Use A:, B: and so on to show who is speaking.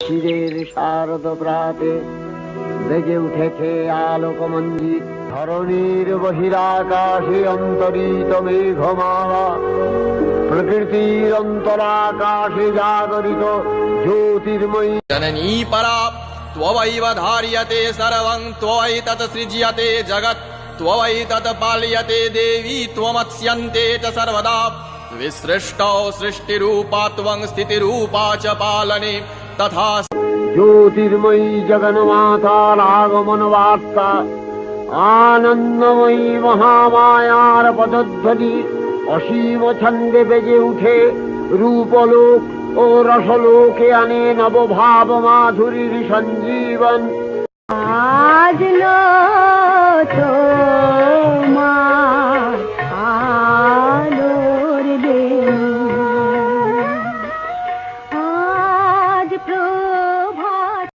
A: শিরের শারদ প্রাতে বেজে উঠেছে আলোকমঞ্জিত ধরণীর বহিরাকাশে অন্তরিত মেঘমালা প্রকৃতির অন্তরাকাশে জাগরিত জ্যোতির্ময়ী
B: जननी परा त्ववैव धार्यते सर्वं त्वैतत् सृज्यते जगत् त्वैतत् पाल्यते देवी त्वमत्स्यन्ते च सर्वदा विसृष्टौ सृष्टिरूपा त्वं स्थितिरूपा च पालने तथा
A: জ্যোতির্ময়ী জগন্মাতার আগমন বার্তা আনন্দময়ী মহামায়ার পদধ্বনি অসীম ছন্দে বেজে উঠে রূপলোক ও রসলোকে আনে নবভাব মাধুরীর সঞ্জীবন।